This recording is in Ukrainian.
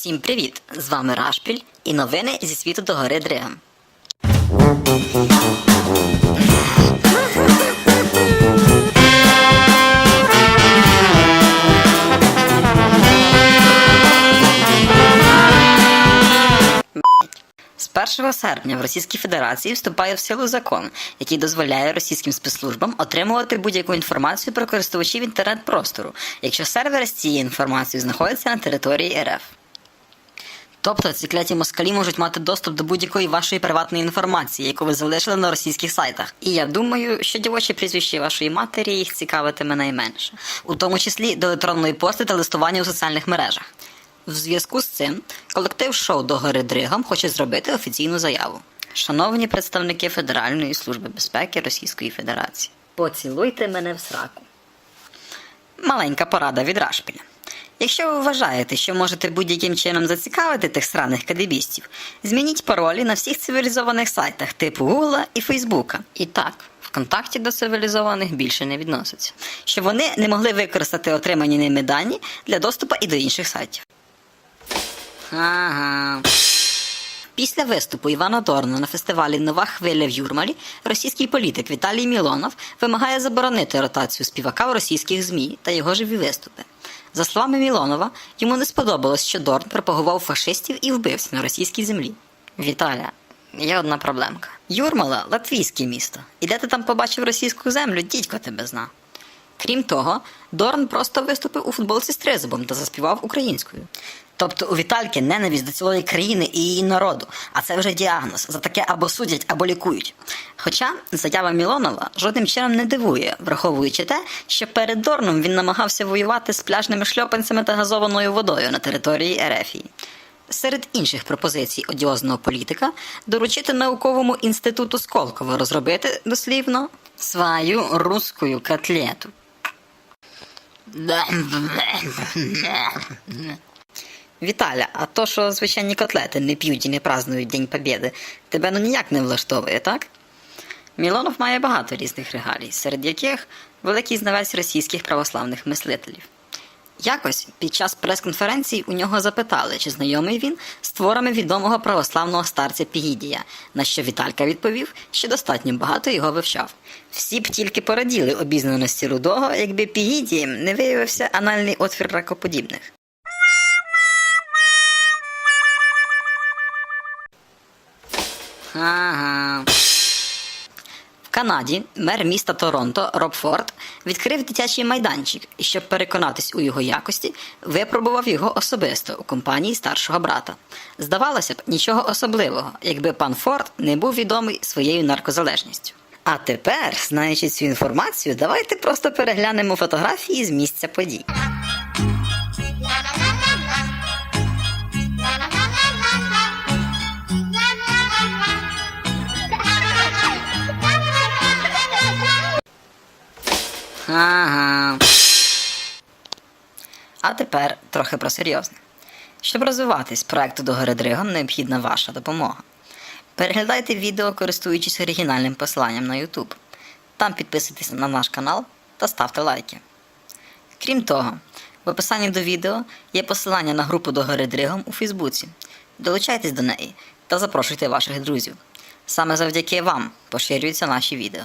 Всім привіт! З вами Рашпіль і новини зі світу до гори Дригам. З 1 серпня в Російській Федерації вступає в силу закон, який дозволяє російським спецслужбам отримувати будь-яку інформацію про користувачів інтернет-простору, якщо сервери з цією інформацією знаходяться на території РФ. Тобто ці кляті москалі можуть мати доступ до будь-якої вашої приватної інформації, яку ви залишили на російських сайтах. І я думаю, що дівочі прізвище вашої матері їх цікавитиме найменше, у тому числі до електронної пошти та листування у соціальних мережах. В зв'язку з цим колектив шоу до гори Дригом хоче зробити офіційну заяву. Шановні представники Федеральної служби безпеки Російської Федерації, поцілуйте мене в сраку. Маленька порада від Рашпіля. Якщо ви вважаєте, що можете будь-яким чином зацікавити тих сраних кадебістів, змініть паролі на всіх цивілізованих сайтах типу Гугла і Фейсбука. І так, ВКонтакті до цивілізованих більше не відноситься, щоб вони не могли використати отримані ними дані для доступу і до інших сайтів. Ага. Після виступу Івана Дорна на фестивалі Нова хвиля в Юрмалі російський політик Віталій Мілонов вимагає заборонити ротацію співака в російських ЗМІ та його живі виступи. За словами Мілонова, йому не сподобалось, що Дорн пропагував фашистів і вбивць на російській землі. Віталя, є одна проблемка. Юрмала латвійське місто. І де ти там побачив російську землю, дідько тебе зна. Крім того, Дорн просто виступив у футболці з тризубом та заспівав українською. Тобто у Вітальки ненависть до цілої країни і її народу, а це вже діагноз. За таке або судять, або лікують. Хоча заява Мілонова жодним чином не дивує, враховуючи те, що перед Дорном він намагався воювати з пляжними шльопанцями та газованою водою на території Ерефії. Серед інших пропозицій одіозного політика доручити науковому інституту Сколково розробити дослівно свою русскую котлету. Віталя, а то, що звичайні котлети не п'ють і не празднують День Побєди, тебе ну ніяк не влаштовує, так? Мілонов має багато різних регалій, серед яких великий знавець російських православних мислителів. Якось під час прес-конференції у нього запитали, чи знайомий він з творами відомого православного старця Пігідія, на що Віталька відповів, що достатньо багато його вивчав. Всі б тільки пораділи обізнаності рудого, якби Пігідієм не виявився анальний отвір ракоподібних. Ага. В Канаді мер міста Торонто Роб Форд відкрив дитячий майданчик і, щоб переконатись у його якості, випробував його особисто у компанії старшого брата. Здавалося б, нічого особливого, якби пан Форд не був відомий своєю наркозалежністю. А тепер, знаючи цю інформацію, давайте просто переглянемо фотографії з місця подій. Ага. А тепер трохи про серйозне. Щоб розвиватись проекту до гори Дригом, необхідна ваша допомога. Переглядайте відео, користуючись оригінальним посиланням на YouTube. Там підписуйтесь на наш канал та ставте лайки. Крім того, в описанні до відео є посилання на групу до гори Дригом у Фейсбуці. Долучайтесь до неї та запрошуйте ваших друзів. Саме завдяки вам поширюються наші відео.